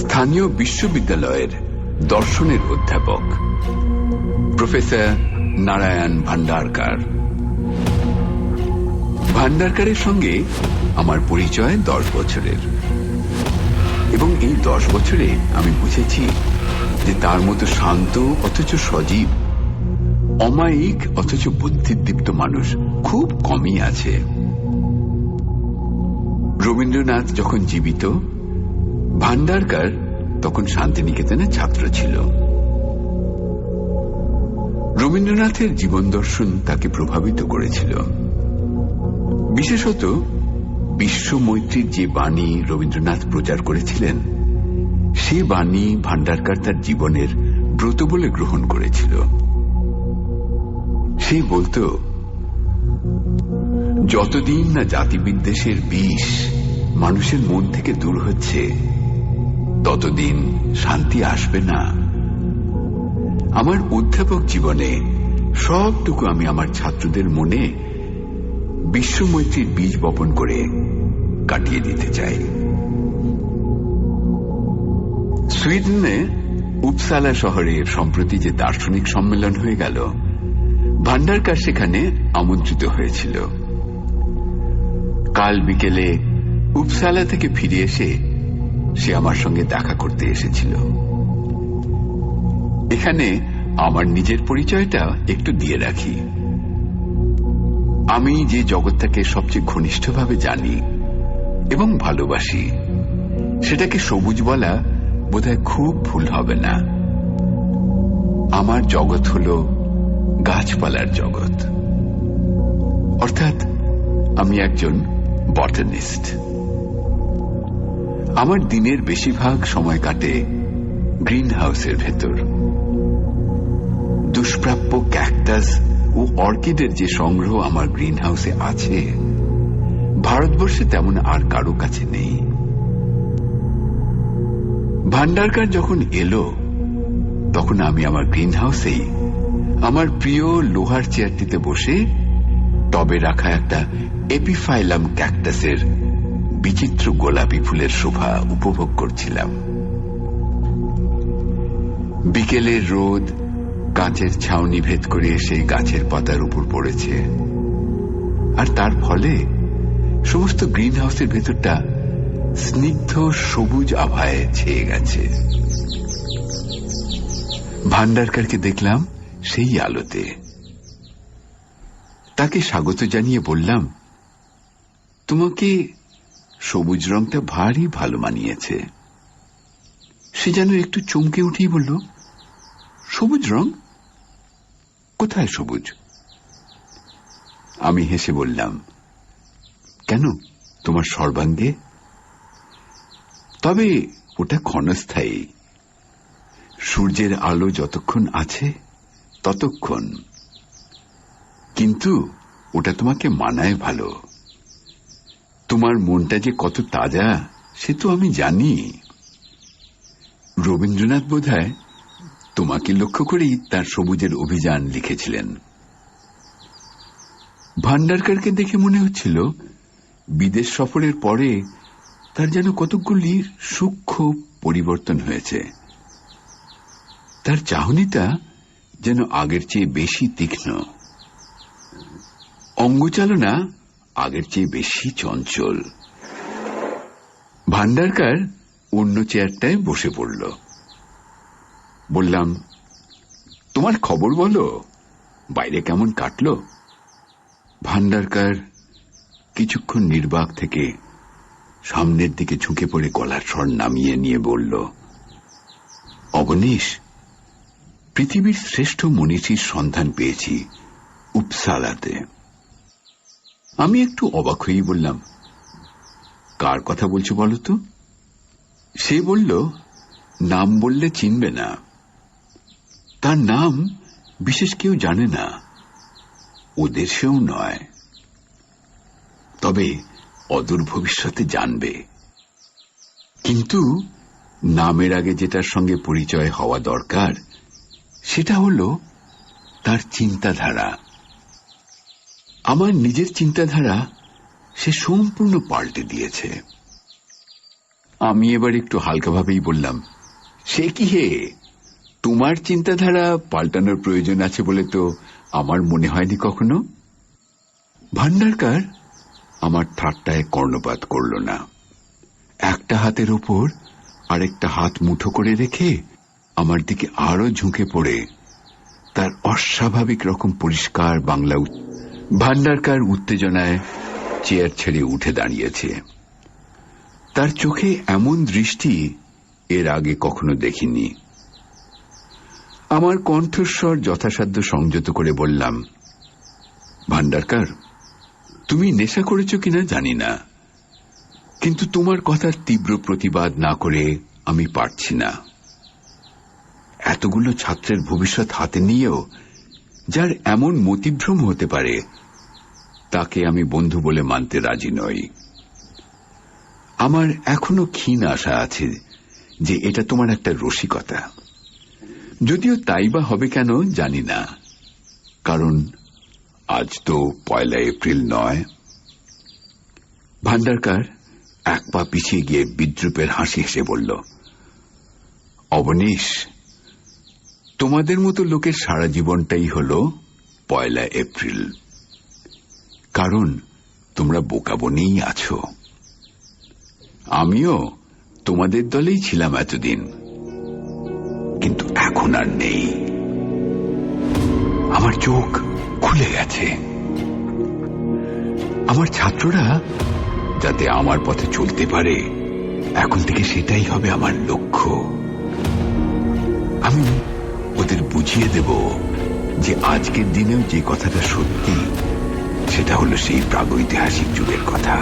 স্থানীয় বিশ্ববিদ্যালয়ের দর্শনের অধ্যাপক, প্রফেসর নারায়ণ ভান্ডারকার ভান্ডারকারের সঙ্গে আমার পরিচয় দশ বছরের। এবং এই দশ বছরে আমি বুঝেছি যে তার মতো শান্ত অথচ সজীব, অমায়িক অথচ বুদ্ধিদীপ্ত মানুষ খুব কমই আছে। রবীন্দ্রনাথ যখন জীবিত ভান্ডারকার তখন শান্তিনিকেতনের ছাত্র ছিল। রবীন্দ্রনাথের জীবন দর্শন তাকে প্রভাবিত করেছিল। বিশেষত বিশ্ব মৈত্রীর যে বাণী রবীন্দ্রনাথ প্রচার করেছিলেন, সে বাণী ভান্ডারকার তার জীবনের ব্রত বলে গ্রহণ করেছিল। সে বলতো, যতদিন না জাতিবিদ্বেষের বিষ মানুষের মন থেকে দূর হচ্ছে ততদিন শান্তি আসবে না। আমার অধ্যাপক জীবনে সবটুকু আমি আমার ছাত্রদের মনে বিশ্বমৈত্রীর বীজ বপন করে কাটিয়ে দিতে চাই। সুইডেনে উপসালা শহরে সম্প্রতি যে দার্শনিক সম্মেলন হয়ে গেল ভান্ডারকার সেখানে আমন্ত্রিত হয়েছিল। কাল বিকেলে উপসালা থেকে ফিরে এসে সে আমার সঙ্গে দেখা করতে এসেছিল। এখানে আমার নিজের পরিচয়টা একটু দিয়ে রাখি। আমি যে জগৎটাকে সবচেয়ে ঘনিষ্ঠভাবে জানি এবং ভালোবাসি, সেটাকে সবুজ বলা বোধহয় খুব ভুল হবে না। আমার জগৎ হল গাছপালার জগৎ। অর্থাৎ আমি একজন বটানিস্ট। আমার দিনের বেশিরভাগ সময় কাটে গ্রিন হাউসের ভেতর। দুষ্প্রাপ্য ক্যাকটাস ও অর্কিডের যে সংগ্রহ আমার গ্রিন হাউসে আছে, ভারতবর্ষে তেমন আর কারও কাছে নেই। ভান্ডারকার যখন এলো, তখন আমি আমার গ্রিন হাউসেই আমার প্রিয় লোহার চেয়ারটিতে বসে টবে রাখা একটা এপিফাইলাম ক্যাকটাসের বিচিত্র গোলাপি ফুলের শোভা উপভোগ করছিলাম। বিকেলের রোদ কাঁচের ছাউনি ভেদ করে এসে গাছের পাতার উপর পড়েছে। আর তার ফলে সমস্ত গ্রিন হাউসের ভেতরটা স্নিগ্ধ সবুজ আভায় ছেয়ে গেছে। ভান্ডারকারকে দেখলাম সেই আলোতে। তাকে স্বাগত জানিয়ে বললাম, তোমাকে সবুজ রংটা ভারী ভালো মানিয়েছে। সে যেন একটু চমকে উঠেই বলল, সবুজ রং? কোথায় সবুজ? আমি হেসে বললাম, কেন, তোমার সর্বাঙ্গে? তবে ওটা ক্ষণস্থায়ী। সূর্যের আলো যতক্ষণ আছে, ততক্ষণ। কিন্তু ওটা তোমাকে মানায় ভালো। তোমার মনটা যে কত তাজা, সে তো আমি জানি। রবীন্দ্রনাথ বোধহয় তোমাকে লক্ষ্য করেই তার সবুজের অভিযান লিখেছিলেন। ভান্ডারকারকে দেখে মনে হচ্ছিল, বিদেশ সফরের পরে তার যেন কতকগুলি সূক্ষ্ম পরিবর্তন হয়েছে। তার চাহনিটা যেন আগের চেয়ে বেশি তীক্ষ্ণ। অঙ্গচালনা আগের চেয়ে বেশি চঞ্চল। ভান্ডারকার অন্য চেয়ারটায় বসে পড়ল। বললাম, তোমার খবর বলো, বাইরে কেমন কাটল? ভান্ডারকার কিছুক্ষণ নির্বাক থেকে সামনের দিকে ঝুঁকে পড়ে গলার স্বর নামিয়ে নিয়ে বলল অগণেশ পৃথিবীর শ্রেষ্ঠ মনীষীর সন্ধান পেয়েছি উপসালাতে। আমি একটু অবাক হয়েই বললাম, কার কথা বলছো বলো তো? সে বলল, নাম বললে চিনবে না। তার নাম বিশেষ কেউ জানে না ও দেশেও নয়। তবে অদূর ভবিষ্যতে জানবে। কিন্তু নামের আগে যেটার সঙ্গে পরিচয় হওয়া দরকার, সেটা হল তার চিন্তাধারা। আমার নিজের চিন্তাধারা সে সম্পূর্ণ পাল্টে দিয়েছে। আমি এবার একটু হালকাভাবেই বললাম, সে কি হে? তোমার চিন্তাধারা পাল্টানোর প্রয়োজন আছে বলে তো আমার মনে হয়নি কখনো? ভান্ডারকার আমার ঠাট্টায় কর্ণপাত করল না। একটা হাতের ওপর আরেকটা হাত মুঠো করে রেখে আমার দিকে আরও ঝুঁকে পড়ে তার অস্বাভাবিক রকম পরিষ্কার বাংলা ভান্ডারকার উত্তেজনায় চেয়ার ছেড়ে উঠে দাঁড়িয়েছে। তার চোখে এমন দৃষ্টি এর আগে কখনো দেখিনি। আমার কণ্ঠস্বর যথাসাধ্য সংযত করে বললাম ভান্ডারকার তুমি নেশা করেছ কিনা জানি না। কিন্তু তোমার কথার তীব্র প্রতিবাদ না করে আমি পারছি না। এতগুলো ছাত্রের ভবিষ্যৎ হাতে নিয়েও যার এমন মতিভ্রম হতে পারে তাকে আমি বন্ধু বলে মানতে রাজি নই। আমার এখনও ক্ষীণ আশা আছে যে এটা তোমার একটা রসিকতা। যদিও তাই বা হবে কেন জানি না। কারণ আজ তো পয়লা এপ্রিল নয়। ভান্ডারকার এক পা পিছিয়ে গিয়ে বিদ্রুপের হাসি হেসে বলল, অবনীশ, তোমাদের মতো লোকের সারা জীবনটাই হল পয়লা এপ্রিল। কারণ তোমরা বোকা বনেই আছো। আমিও তোমাদের দলেই ছিলাম এতদিন। কিন্তু এখন আর নেই। আমার চোখ খুলে গেছে। আমার ছাত্ররা যাতে আমার পথে চলতে পারে, এখন থেকে সেটাই হবে আমার লক্ষ্য। আমি ওদের বুঝিয়ে দেব যে আজকের দিনেও যে কথাটা সত্যি সেটা হলো সেই প্রাগৈতিহাসিক যুগের কথা।